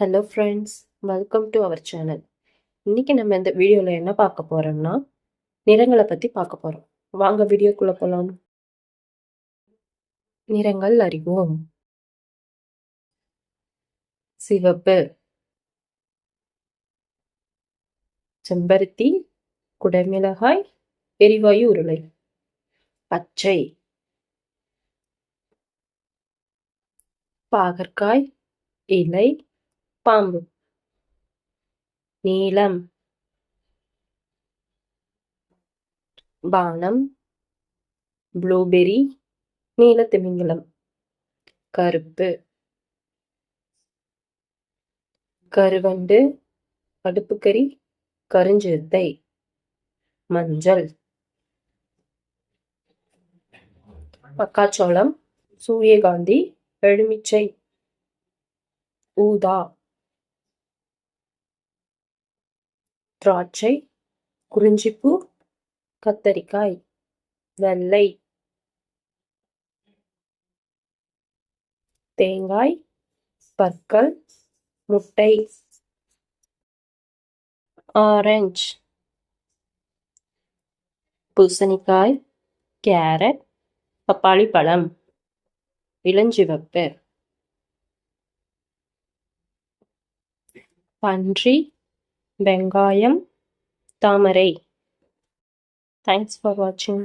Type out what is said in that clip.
Hello friends welcome to our channel இன்றைக்கி நம்ம இந்த வீடியோவில் என்ன பார்க்க போகிறோம்னா நிறங்களை பற்றி பார்க்க போகிறோம் வாங்க வீடியோக்குள்ளே போகலாம் நிறங்கள் அறிவோம். சிவப்பு. செம்பருத்தி. குடமிளகாய். எரிவாயு உருளை. பச்சை. பாகற்காய். இலை. பாம்பு. நீலம் பானம். ப்ளூபெர்ரி. நீலத்திமிங்கலம். கருப்பு. கருவண்டு. அடுப்புக்கறி. கருஞ்சிறுத்தை. மஞ்சள். மக்காச்சோளம். சூரியகாந்தி. எலுமிச்சை. ஊதா. திராட்சை குறிஞ்சிப்பூ கத்தரிக்காய் வெள்ளை தேங்காய் பற்கள் முட்டை ஆரஞ்சு பூசணிக்காய் கேரட் பப்பாளி பழம் இளஞ்சிவப்பு பன்றி வெங்காயம் தாமரை தேங்க்ஸ் ஃபார் வாட்சிங்